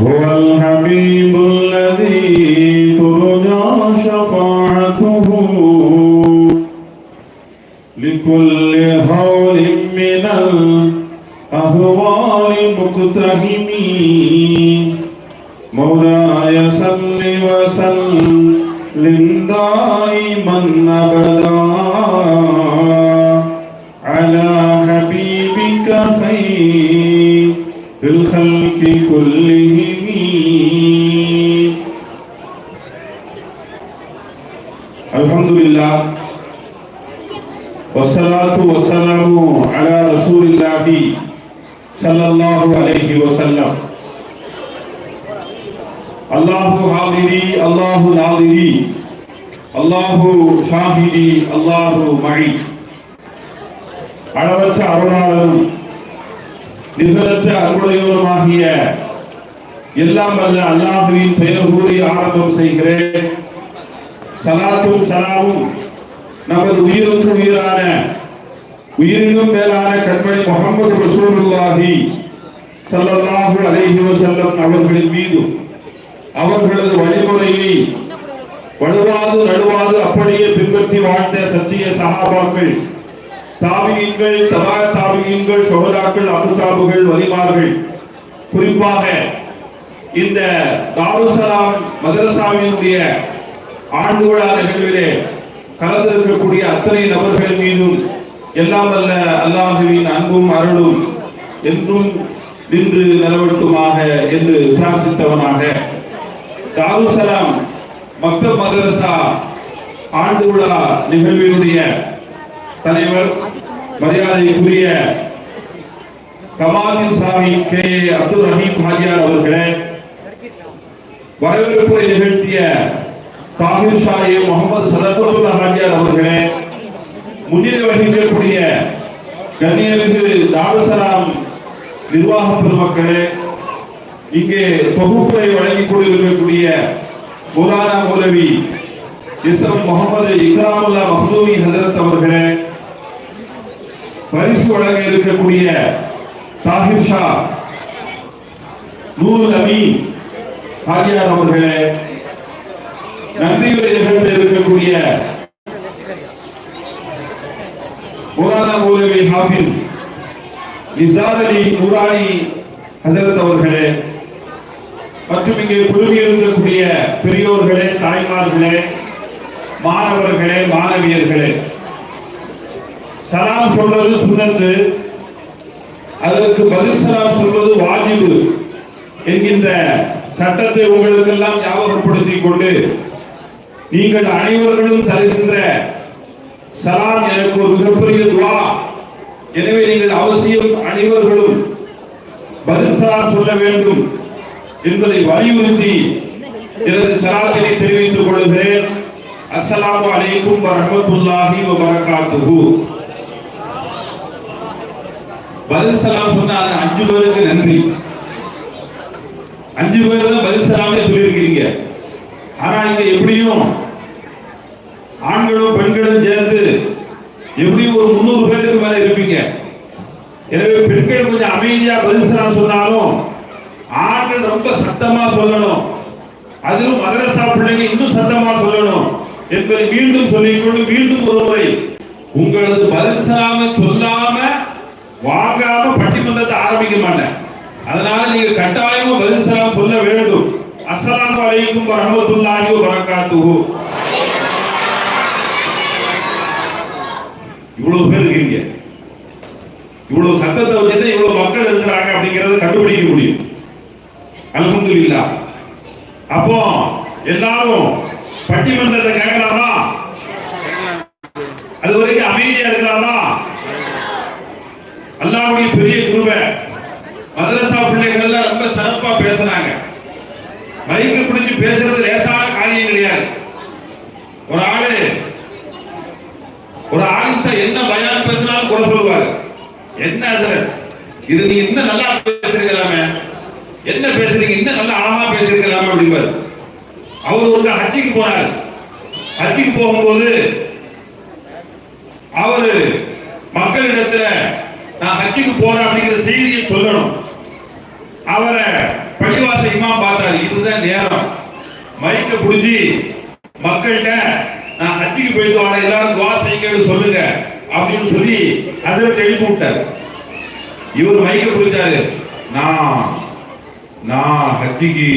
هو الحبيب الذي ترجى شفاعته لكل هول من الأهوال مقتهم مولاي صل وسلم دائما أبدا الحمد لله والصلاة والسلام على رسول الله صلى الله عليه وسلم الله حاضري الله ناظري الله ஷாஹிதி அல்லாஹு மழி அளவற்ற அருளாளரும் நிகழற்ற அருளையோருமாகிய எல்லாம் அல்ல அல்லாஹுவின் பெயர் கூறி ஆரம்பம் செய்கிறேன். சலாத்தும் சலாமும் நமது உயிருக்கு உயிரான உயிரினும் மேலான கண்மணி முகமது ரசூலுல்லாஹி சல்லல்லாஹு அலைஹி வஸல்லம் அவர்களின் மீதும் அவர்களது வழிமுறையை வலுவாது நடுவாது அப்படியே பின்பற்றி வாழ்ந்த சத்திய சகாபாக்கள் தாபியங்கள் தபா தாபியங்கள் சோதாக்கள் அபுதாபுகள் வலிமார்கள் குறிப்பாக இந்த தாருசலாம் மதரசாவினுடைய ஆண்டு விழா நிகழ்விலே கலந்திருக்கக்கூடிய அத்தனை நபர்கள் மீதும் எல்லாம் அல்ல அல்லாஹுவின் அன்பும் அருளும் என்றும் நின்று நிலவட்டுமாக என்று பிரார்த்தித்தவனாக தாருசலாம் மக்தப் மதரசா ஆண்டு விழா நிகழ்வினுடைய தலைவர் மரியாதைக்குரிய கமாலின் சாமி கே அப்துல் ரஹீம் ஹாஜியார் அவர்களே வரவேற்புரை நிகழ்த்திய தாகிர் ஷாயே முகமது சதகுல்லா ஹாஜியார் அவர்களே முன்னிலை வகிக்கக்கூடிய கண்ணியமிகு தாரசலாம் நிர்வாக பெருமக்களே இங்கே தொகுப்புரை வழங்கிக் கொண்டிருக்கக்கூடிய மௌலானா மௌலவி எஸ் எம் முகமது இக்ராமுல்லா மஹதூமி ஹசரத் அவர்களே பரிசு வழங்க இருக்கக்கூடிய தாகிர் ஷா நூல் அமீன் ஆகியார் அவர்களே நன்றி நிகழ்ந்து இருக்கக்கூடிய மௌலானா மௌலவி ஹாஃபிஸ் நிசார் அலி ஹசரத் அவர்களே மற்றும் இங்கே குழுமி இருக்கக்கூடிய பெரியோர்களே தாய்மார்களே மாணவர்களே மாணவியர்களே. சலாம் சொல்வது சுண்ணத்து அதற்கு பதில் சலாம் சொல்வது வாஜிபு என்கின்ற சட்டத்தை உங்களுக்கெல்லாம் ஞாபகப்படுத்திக் கொண்டு நீங்கள் அனைவர்களும் தருகின்ற சலாம் எனக்கு ஒரு மிகப்பெரிய துவா. எனவே நீங்கள் அவசியம் அனைவர்களும் பதில் சலாம் சொல்ல வேண்டும் என்பதை வலியுறுத்தி எனது சலாத்தினை தெரிவித்துக் கொள்கிறேன். அஸ்ஸலாமு அலைக்கும் வரஹ்மத்துல்லாஹி வ பரகாத்துஹு பதில் சலாம் சொன்ன அந்த அஞ்சு பேருக்கு நன்றி. அஞ்சு பேர் தான் பதில் சொல்லாமே சொல்லியிருக்கிறீங்க. ஆனா இங்க எப்படியும் ஆண்களும் பெண்களும் சேர்ந்து எப்படியும் ஒரு முந்நூறு பேருக்கு மேல இருப்பீங்க. எனவே பெண்கள் கொஞ்சம் அமைதியா பதில் சலாம் சொன்னாலும் ஆண்கள் ரொம்ப சத்தமா சொல்லணும். அதிலும் மதரசா பிள்ளைங்க இன்னும் சத்தமா சொல்லணும் என்பதை மீண்டும் சொல்லிக்கொண்டு மீண்டும் ஒரு முறை உங்களது பதில் சலாம சொல்லாம வாங்காம பட்டிமன்றத்தை ஆரம்பிக்க மாட்டேன். அதனால நீங்க கட்டாயமா பதில் சலாம் சொல்ல வேண்டும். அஸ்ஸலாமு அலைக்கும் வரஹ்மத்துல்லாஹி வ பரக்காத்துஹு இவ்வளவு பேர் இருக்கீங்க. இவ்வளவு சத்தத்தை வச்சுதான் இவ்வளவு மக்கள் இருக்கிறாங்க அப்படிங்கறத கண்டுபிடிக்க முடியும். அல்ஹம்துலில்லா அப்போ எல்லாரும் பட்டிமன்றத்தை கேட்கலாமா? அது வரைக்கும் அமைதியா இருக்கலாமா அல்லாவுடைய பெரிய குருவை மதரசா பிள்ளைகள் எல்லாம் ரொம்ப சிறப்பா பேசினாங்க மைக்கு பிடிச்சு பேசுறது லேசான காரியம் கிடையாது ஒரு ஆளு ஒரு ஆலிம்சா என்ன பயான் பேசினாலும் குறை சொல்லுவாரு என்ன சார் இது நீ இன்னும் நல்லா பேசிருக்கலாமே என்ன பேசுறீங்க இன்னும் நல்லா அழகா பேசிருக்கலாமே அப்படிம்பாரு. அவர் ஒரு ஹஜ்ஜிக்கு போனார். ஹஜ்ஜிக்கு போகும்போது அவரு மக்களிடத்துல நான் ஹஜ்ஜிக்கு போறேன் அப்படிங்கிற செய்தியை சொல்லணும். அவரை பள்ளிவாச இமாம் பார்த்தாரு. இதுதான் நேரம். மைக்க புடிஞ்சு மக்கள்கிட்ட நான் ஹஜ்ஜிக்கு போயிட்டு வரேன். எல்லாரும் துவா செய்யுங்கன்னு சொல்லுங்க. அப்படின்னு சொல்லி ஹசரத் எழுப்பி விட்டார். இவர் மைக்க பிடிச்சாரு நான் நான் ஹஜ்ஜிக்கு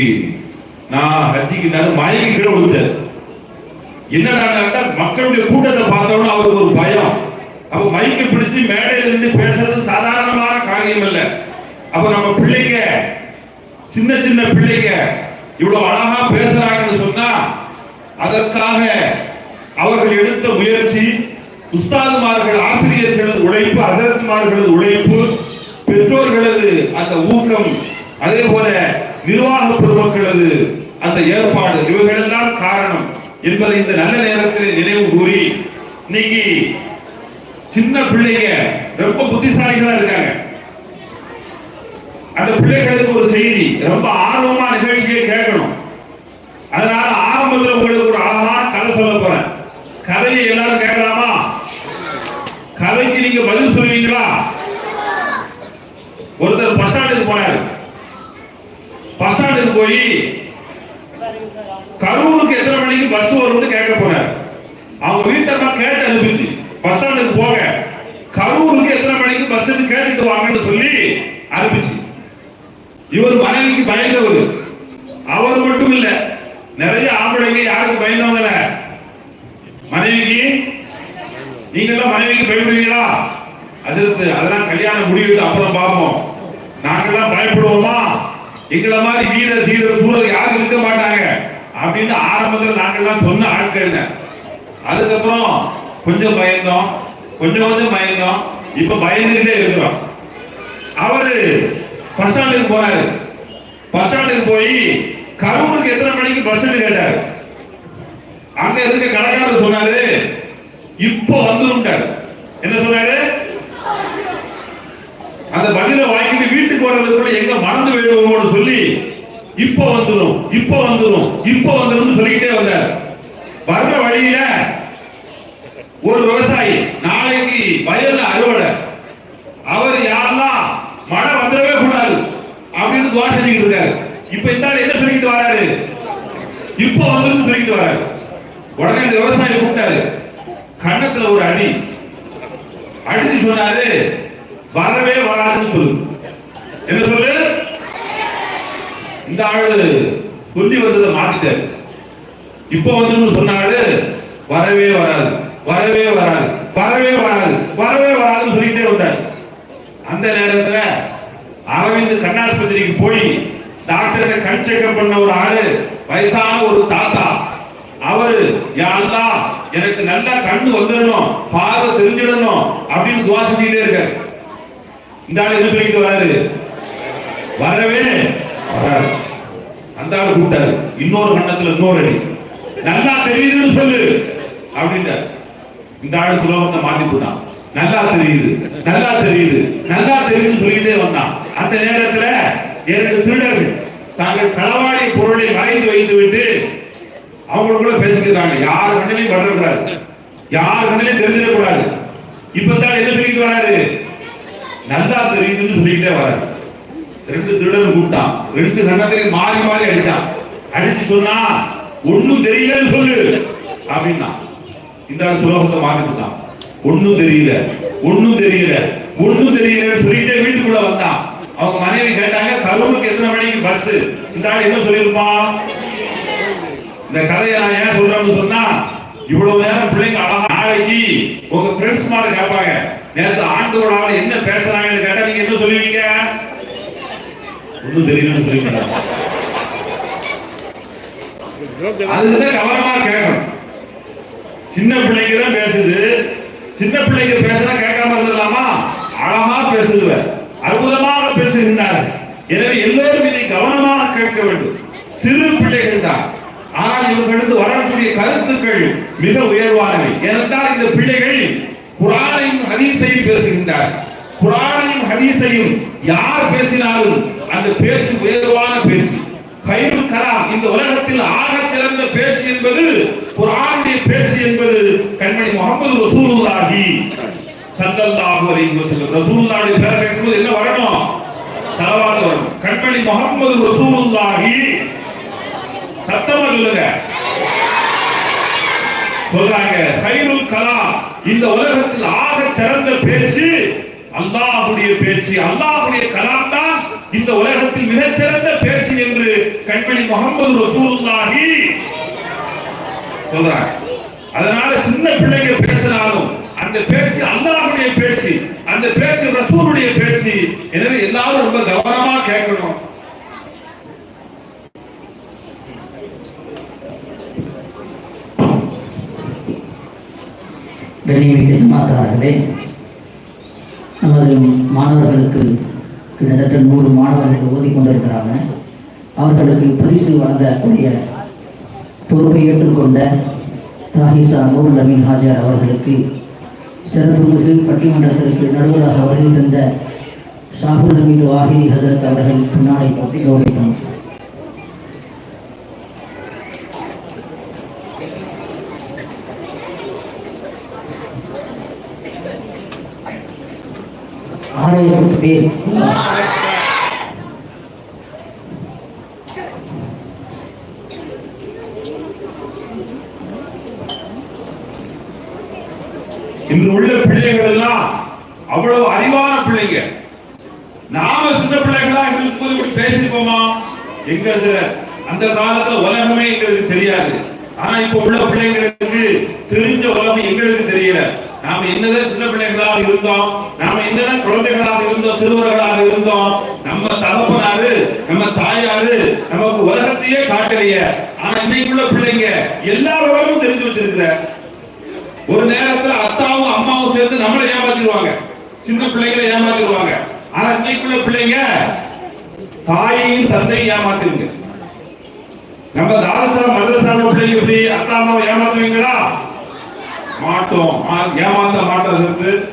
நான் ஹஜ்ஜிக்கு நான் மயங்கி கீழே விழுந்தாரு என்னடா மக்களுடைய கூட்டத்தை பார்த்தோம்னா அவருக்கு ஒரு பயம். அப்ப மைக்க பிடிச்சு மேடையில இருந்து பேசுறது சாதாரணமான காரியம் இல்ல அப்ப நம்ம பிள்ளைங்க சின்ன சின்ன பிள்ளைங்க இவ்வளவு அழகா பேசுறாங்கன்னு சொன்னா அதற்காக அவர்கள் எடுத்த முயற்சி உஸ்தாதுமார்கள் ஆசிரியர்களது உழைப்பு அசரத்மார்களது உழைப்பு பெற்றோர்களது அந்த ஊக்கம் அதே போல நிர்வாக பொதுமக்களது அந்த ஏற்பாடு இவைகளெல்லாம் காரணம் என்பதை இந்த நல்ல நேரத்தில் நினைவு கூறி இன்னைக்கு சின்ன பிள்ளைங்க ரொம்ப புத்திசாலிகளா இருக்காங்க. அந்த பிள்ளைகளுக்கு ஒரு செய்தி ரொம்ப ஆர்வமா நிகழ்ச்சியை கேட்கணும். அதனால ஆரம்பத்தில் உங்களுக்கு ஒரு அழகான கதை சொல்ல போறேன். கதையை எல்லாரும் கேட்கலாமா? கதைக்கு நீங்க பதில் ஒருத்தர் பஸ் ஸ்டாண்டுக்கு போனார். பஸ் ஸ்டாண்டுக்கு போய் கரூருக்கு எத்தனை மணிக்கு பஸ் வரும்னு கேட்க போனார். அவங்க வீட்டம்மா கேட்டு அனுப்பிச்சு. பஸ் ஸ்டாண்டுக்கு போக கரூருக்கு எத்தனை மணிக்கு பஸ் கேட்டுட்டு வாங்கன்னு சொல்லி அனுப்பிச்சு. இவர் மனைவிக்கு பயந்தவர். அவர் மட்டும் இல்ல நிறைய ஆம்பளைங்க யாருக்கு பயந்தவங்கள? மனைவிக்கு? நீங்க எல்லாம் மனைவிக்கு பயப்படுவீங்களா? அசத்து அதெல்லாம் கல்யாணம் முடிவிட்டு அப்புறம் பார்ப்போம். நாங்கெல்லாம் பயப்படுவோமா? எங்களை மாதிரி வீர தீர சூழல் யாரும் இருக்க மாட்டாங்க. அப்படின்னு ஆரம்பத்தில் நாங்கெல்லாம் சொன்ன ஆட்கள் அதுக்கப்புறம் கொஞ்சம் பயந்தோம். கொஞ்சம் கொஞ்சம் பயந்தோம். இப்ப பயந்துகிட்டே இருக்கிறோம். அவரு பஸ் ஸ்டாண்டுக்கு போறாரு. பஸ் ஸ்டாண்டுக்கு போய் கரூருக்கு எத்தனை மணிக்கு பஸ் கேட்டாரு. அங்க இருக்க கடைக்காரர் சொன்னாரு இப்போ வந்துருட்டார் என்ன சொன்னாரு? அந்த பதில வாங்கி வீட்டுக்கு எங்க மறந்து விடுவோம்னு சொல்லி இப்போ வந்துடும் இப்ப வந்துடும் இப்ப வந்துடும் சொல்லிக்கிட்டே வந்தார். வர்ற வழியில ஒரு விவசாயி நாளைக்கு வயல்ல அறுவடை. அவர் யாரெல்லாம் மழை வந்துடவே கூடாது அப்படின்னு துவா செஞ்சுக்கிட்டு இருக்காரு. இப்ப இந்த என்ன சொல்லிட்டு வராரு? இப்ப வந்துடும் சொல்லிட்டு வராரு. உடனே இந்த விவசாயி கூப்பிட்டாரு. கண்ணத்துல ஒரு அடி. அடிச்சு சொன்னாரு வரவே வராதுன்னு சொல்லு. என்ன சொல்லு? இந்த ஆளு சொல்லி வந்ததை மாத்திட்டாரு. இப்ப வந்து சொன்னாரு வரவே வராது வரவே வராது வரவே வராது வரவே வராதுன்னு சொல்லிட்டே வந்தார். அந்த நேரத்துல அரவிந்த் கண்ணாஸ்பத்திரிக்கு போய் டாக்டர்கிட்ட கண் செக்அப் பண்ண ஒரு ஆளு வயசான ஒரு தாத்தா. அவரு யாருந்தா எனக்கு நல்லா கண்ணு வந்துடணும் பார்வை தெரிஞ்சிடணும் அப்படின்னு துவா இருக்க இருக்காரு. இந்த ஆள் என்ன சொல்லிட்டு வராரு? வரவே வராது. அந்த ஆள் கூப்பிட்டாரு. இன்னொரு கண்ணத்துல இன்னொரு அடி. நல்லா தெரியுதுன்னு சொல்லு அப்படின்ட்டார் இந்த ஆள் சுலோகத்தை மாத்தி போட்டான் நல்லா தெரியுது நல்லா தெரியுது நல்லா தெரியுதுன்னு சொல்லிட்டே வந்தான். அந்த நேரத்துல இரண்டு திருடர்கள் தாங்கள் களவாடி பொருளை வாய்ந்து வைத்து விட்டு அவங்களுக்குள்ள பேசிக்கிறாங்க. யார் கண்ணிலையும் படக்கூடாது. யார் கண்ணிலையும் தெரிஞ்சிடக்கூடாது. இப்ப தான் என்ன சொல்லிட்டு வராரு? நல்லா தெரியுதுன்னு சொல்லிக்கிட்டே வராரு. ரெண்டு திருடன் கூப்பிட்டான். ரெண்டு கண்ணத்திலையும் மாறி மாறி அடிச்சான். அடிச்சு சொன்னா ஒண்ணும் தெரியலன்னு சொல்லு. அப்படின்னா இந்த சுலோகத்தை சுலபத்தை கொடுத்தான். ஒண்ணும் தெரியல ஒண்ணும் தெரியல ஒண்ணும் தெரியலன்னு சொல்லிட்டே வீட்டுக்குள்ள வந்தான். அவங்க மனைவி கேட்டாங்க கரூருக்கு எத்தனை மணிக்கு பஸ் இந்த ஆள் என்ன சொல்லியிருப்பான் இந்த கதையை நான் ஏன் சொல்றேன்னு சொன்னா இவ்வளவு நேரம் பிள்ளைங்க அழகா நாளைக்கு உங்க ஃப்ரெண்ட்ஸ் மாதிரி கேட்பாங்க. நேத்து ஆண்டோட ஆள் என்ன பேசுறாங்கன்னு கேட்டா நீங்க என்ன சொல்லுவீங்க? ஒண்ணும் தெரியலன்னு சொல்லுவீங்க அதுதான் கவனமா கேட்கணும். சின்ன பிள்ளைங்க தான் பேசுது. சின்ன பிள்ளைங்க பேசுனா கேட்காம இருந்தலாமா அழகா பேசுதுவ. அற்புதமாக பேசுகின்றார். எனவே எல்லோரும் இதை கவனமாக கேட்க வேண்டும். சிறு பிள்ளைகள் தான். ஆனால் இவர்களுக்கு வரக்கூடிய கருத்துக்கள் மிக உயர்வானவை. ஏனென்றால் இந்த பிள்ளைகள் குரானையும் ஹதீஸையும் பேசுகின்றார் குரானையும் ஹதீஸையும் யார் பேசினாலும் அந்த பேச்சு உயர்வான பேச்சு. கைருல் கலாம் இந்த உலகத்தில் ஆக சிறந்த பேச்சு என்பது ஒரு குர்ஆனுடைய பேச்சு என்பது கண்மணி முகமது ரசூலுல்லாஹி ஸல்லல்லாஹு அலைஹி வஸல்லம். ரசூலுல்லாஹி பேர் கேட்கும்போது என்ன வரணும்? சலவாத் வரும் கண்மணி முகமது ரசூலுல்லாஹி. சத்தமா சொல்லுங்க. சொல்றாங்க ஹைருல் கலாம் இந்த உலகத்தில் ஆக சிறந்த பேச்சு அல்லாஹுடைய பேச்சு அல்லாஹுடைய கலாம் தான் இந்த உலகத்தில் மிகச்சிறந்த பேச்சு என்று கண்மணி முகமது ரசூலுல்லாஹி சொல்றாங்க. அதனால சின்ன பிள்ளைங்க பேசினாலும் அந்த பேச்சு அல்லாஹுடைய பேச்சு அந்த பேச்சு ரசூலுடைய பேச்சு. எனவே எல்லாரும் ரொம்ப கவனமா கேட்கணும். கண்ணியமிக்க ஜமாத்தார்களே நமது மாணவர்களுக்கு கிட்டத்தட்ட நூறு மாணவர்கள் ஓதி கொண்டிருக்கிறாங்க அவர்களுக்கு பரிசு வழங்கக்கூடிய பொறுப்பை ஏற்றுக்கொண்ட தாஹிசா நூர் நவீன் ஹாஜர் அவர்களுக்கு சிறப்புமிகு பட்டிமன்றத்திற்கு நடுவராக வருகை தந்த ஷாகுல் ஹமீது வாஹிதி ஹசரத் அவர்கள் பின்னாலை பற்றி கௌரவித்தனர் ஆறாயிரம் பேர் இன்று உள்ள பிள்ளைகள் எல்லாம் அவ்வளவு அறிவான பிள்ளைங்க. நாம சின்ன பிள்ளைகளா எங்களுக்கு பேசிருப்போமா எங்க சார் அந்த காலத்துல உலகமே எங்களுக்கு தெரியாது. ஆனா இப்ப உள்ள பிள்ளைங்களுக்கு தெரிஞ்ச உலகம் எங்களுக்கு தெரியல. நாம என்னதான் சின்ன பிள்ளைகளாக இருந்தோம் நாம என்னதான் குழந்தைகளாக இருந்தோம் சிறுவர்களாக இருந்தோம் நம்ம தகப்பனாரு நம்ம தாயாரு நமக்கு உலகத்தையே காட்டலைய. ஆனா இன்னைக்குள்ள பிள்ளைங்க எல்லா உலகமும் தெரிஞ்சு வச்சிருக்கிற ஒரு நேரத்துல அத்தாவும் அம்மாவும் சேர்ந்து நம்மளை ஏமாத்திடுவாங்க. சின்ன பிள்ளைகளை ஏமாத்திடுவாங்க. ஆனா இன்னைக்குள்ள பிள்ளைங்க தாயையும் தந்தையும் ஏமாத்திருங்க நம்ம தாரசா மதரசான பிள்ளைங்க எப்படி அத்தா அம்மாவை ஏமாத்துவீங்களா? மாட்டோம். ஆ- ஏமாத்த மாட்டோம் சேர்த்து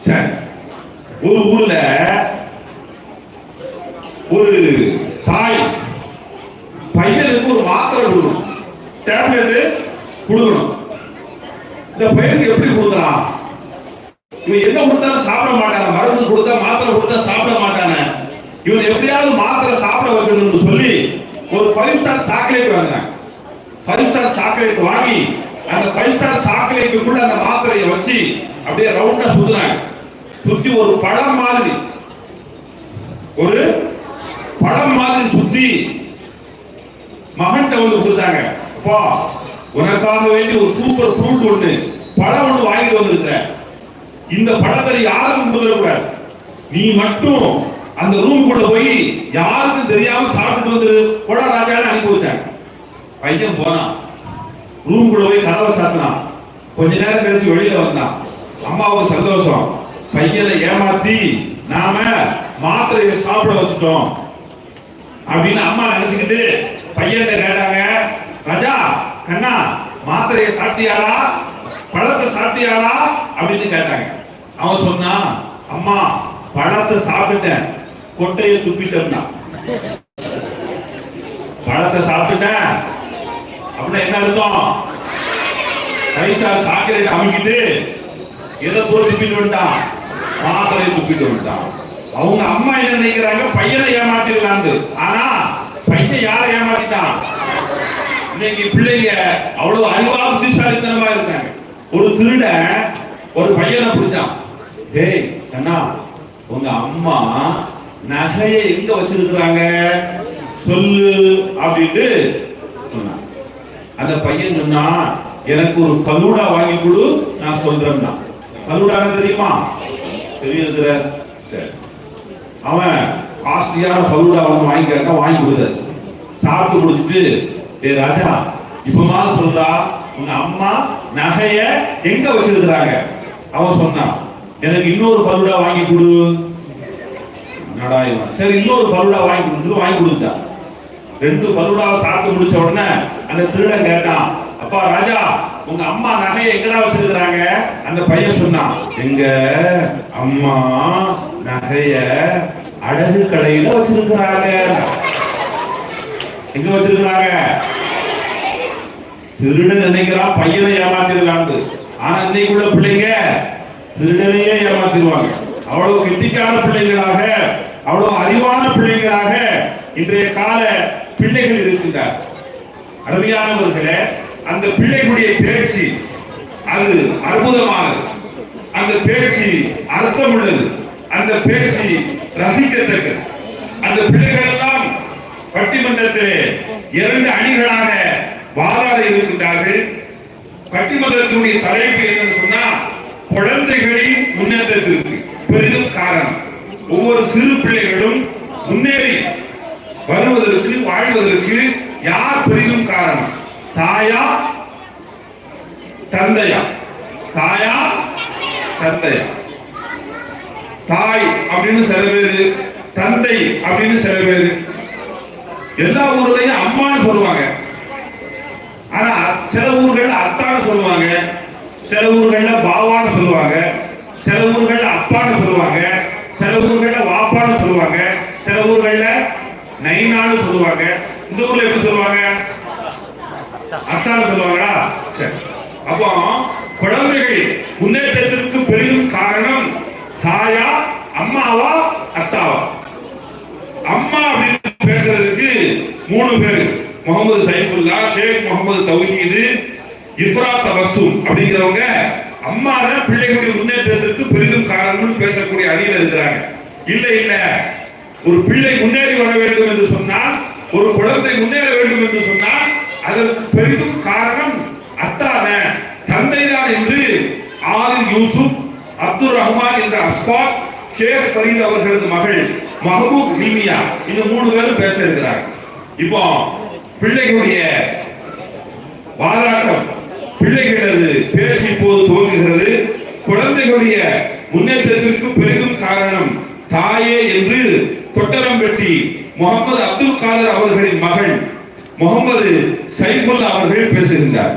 சரி ஒரு ஊர்ல ஒரு தாய் பையனுக்கு ஒரு மாத்திரை கொடுக்கணும். டேப்லெட் கொடுக்கணும். இந்த பையனுக்கு எப்படி கொடுக்கலாம்? இவன் என்ன கொடுத்தாலும் சாப்பிட மாட்டான. மருந்து கொடுத்தா மாத்திரை கொடுத்தா சாப்பிட மாட்டான. இவன் எப்படியாவது மாத்திரை சாப்பிட வைக்கணும்னு சொல்லி ஒரு ஃபைவ் ஸ்டார் சாக்லேட் வாங்கினாங்க ஃபைவ் ஸ்டார் சாக்லேட் வாங்கி அந்த ஃபைவ் ஸ்டார் சாக்லேட்டுக்குள்ள அந்த மாத்திரையை வச்சு அப்படியே ரவுண்டா சுத்தினாங்க. சுத்தி ஒரு பழம் மாதிரி. ஒரு பழம் மாதிரி சுத்தி மகன்கிட்ட வந்து கொடுத்தாங்க. அப்பா உனக்காக வேண்டி ஒரு சூப்பர் ஃப்ரூட் ஒண்ணு பழம் ஒண்ணு வாங்கிட்டு வந்திருக்கிற இந்த பழத்தை யாருக்கும் கொடுத்துடக்கூடாது நீ மட்டும் அந்த ரூம் கூட போய் யாருக்கும் தெரியாம சாப்பிட்டு வந்து கொடா ராஜான்னு அனுப்பி வச்சாங்க. பையன் போனான். ரூம் கூட போய் கதவை சாத்தினான். கொஞ்ச நேரம் கழிச்சு வெளியில வந்தான். அம்மாவுக்கு சந்தோஷம். பையனை ஏமாத்தி நாம மாத்திரையை சாப்பிட வச்சுட்டோம். அப்படின்னு அம்மா நினைச்சுக்கிட்டு பையன் கேட்டாங்க ராஜா கண்ணா மாத்திரையை சாப்பிட்டியாளா பழத்தை சாப்பிட்டியாளா அப்படின்னு கேட்டாங்க. அவன் சொன்னான் அம்மா பழத்தை சாப்பிட்டேன் கொட்டையை துப்பிட்டேன்னா பழத்தை சாப்பிட்டேன் அப்படின்னா என்ன அர்த்தம்? கைட்டா சாக்லேட் அமைக்கிட்டு எதை போய் துப்பிட்டு விட்டான் மாத்திரையை துப்பிட்டு வந்துட்டான். அவங்க அம்மா என்ன நினைக்கிறாங்க? பையனை ஏமாத்திடலான்னு ஆனா பையன் யாரை ஏமாத்திட்டான்? இன்னைக்கு பிள்ளைங்க அவ்வளவு அறிவா புத்திசாலித்தனமா இருக்காங்க. ஒரு திருட ஒரு பையனை பிடிச்சான். டேய் அண்ணா உங்க அம்மா நகையை எங்க வச்சிருக்கிறாங்க? சொல்லு அப்படின்ட்டு சொன்னான். அந்த பையன் சொன்னா எனக்கு ஒரு பலூடா வாங்கி கொடு நான் சொல்றேன்னா. பலூடா தெரியுமா? தெரியுதுற சரி. அவன் காஸ்ட்லியான பலூடா வந்து வாங்கி கேட்டா வாங்கி கொடுத்தாச்சு சாப்பிட்டு முடிச்சுட்டு ஏ ராஜா இப்பமா சொல்றா உங்க அம்மா நகைய எங்க வச்சிருக்கிறாங்க? அவன் சொன்னான் எனக்கு இன்னொரு பலூடா வாங்கி கொடு. சரி இன்னொரு பலூடா வாங்கி கொடுத்துட்டு வாங்கி கொடுத்தான் ரெண்டு பருடாவை சாப்பிட்டு முடிச்ச உடனே அந்த திருடன் கேட்டான் அப்பா ராஜா உங்க அம்மா நகையை எங்கடா வச்சிருக்கிறாங்க? அந்த பையன் சொன்னான் எங்க அம்மா நகைய அழகு கடையில வச்சிருக்கிறாங்க. எங்க வச்சிருக்கிறாங்க? திருடன் நினைக்கிறான் பையனை ஏமாத்திருக்காங்க ஆனா இன்னைக்கு உள்ள பிள்ளைங்க திருடனையே ஏமாத்திடுவாங்க. அவ்வளவு கெட்டிக்கான பிள்ளைகளாக அவ்வளவு அறிவான பிள்ளைகளாக இன்றைய கால பிள்ளைகள் இருக்கின்றார். அருமையானவர்களே அந்த பிள்ளைகளுடைய பேச்சு அது அற்புதமானது. அந்த பேச்சு அர்த்தமுள்ளது. அந்த பேச்சு ரசிக்கத்தக்கது. அந்த பிள்ளைகள் எல்லாம் பட்டிமன்றத்திலே இரண்டு அணிகளாக வாதாட இருக்கின்றார்கள். பட்டிமன்றத்தினுடைய தலைப்பு என்னன்னு சொன்னா குழந்தைகளின் முன்னேற்றத்திற்கு பெரிதும் காரணம். ஒவ்வொரு சிறு பிள்ளைகளும் முன்னேறி வருவதற்கு வாழ்வதற்கு யார் பெரிதும் காரணம்? தாயா தந்தையா? தாயா தந்தையா? தாய் அப்படின்னு சில பேரு தந்தை அப்படின்னு சில பேரு. எல்லா ஊர்லயும் அம்மான்னு சொல்லுவாங்க. ஆனா சில ஊர்கள் அத்தான்னு சொல்லுவாங்க. சில ஊர்கள்ல பாவான்னு சொல்லுவாங்க. சில ஊர்கள்ல அப்பான்னு சொல்லுவாங்க சில ஊர்கள்ல வாப்பான்னு சொல்லுவாங்க சில ஊர்கள்ல நைனான்னு சொல்லுவாங்க? இந்த ஊர்ல எப்படி சொல்லுவாங்க? அத்தான்னு சொல்லுவாங்களா சரி. அப்போ குழந்தைகள் முன்னேற்றத்திற்கு பெரிதும் காரணம் தாயா அம்மாவா அத்தாவா? அம்மா அப்படின்னு பேசுறதுக்கு மூணு பேர். முகமது சைஃபுல்லா ஷேக் முகமது தௌஹீது இஃப்ரா தவசும் அப்படிங்கிறவங்க அம்மா தான் பிள்ளைகளுடைய முன்னேற்றத்திற்கு பெரிதும் காரணம்னு பேசக்கூடிய அணியில் இருக்கிறாங்க. இல்ல இல்ல. ஒரு பிள்ளை முன்னேறி வர வேண்டும் என்று சொன்னால் ஒரு குழந்தை முன்னேற வேண்டும் என்று சொன்னால் அதற்கு பெரிதும் காரணம் அத்தான தந்தைதான் என்று ஆதில் யூசுப் அப்துல் ரஹ்மான் என்ற அஸ்பாத் ஷேக் பரீத் அவர்களது மகள் மஹபூப் ஹில்மியா இந்த மூணு பேரும் பேச இருக்கிறாங்க இப்போ பிள்ளைகளுடைய வாதாட்டம் பிள்ளைகளது பேசி இப்போது துவங்குகிறது. குழந்தைகளுடைய முன்னேற்றத்திற்கு பெரிதும் காரணம் தாயே முகமது அப்துல் காதர் அவர்களின் மகள் முகமது சைஃபுல்லா அவர்கள் பேசுகின்றார்.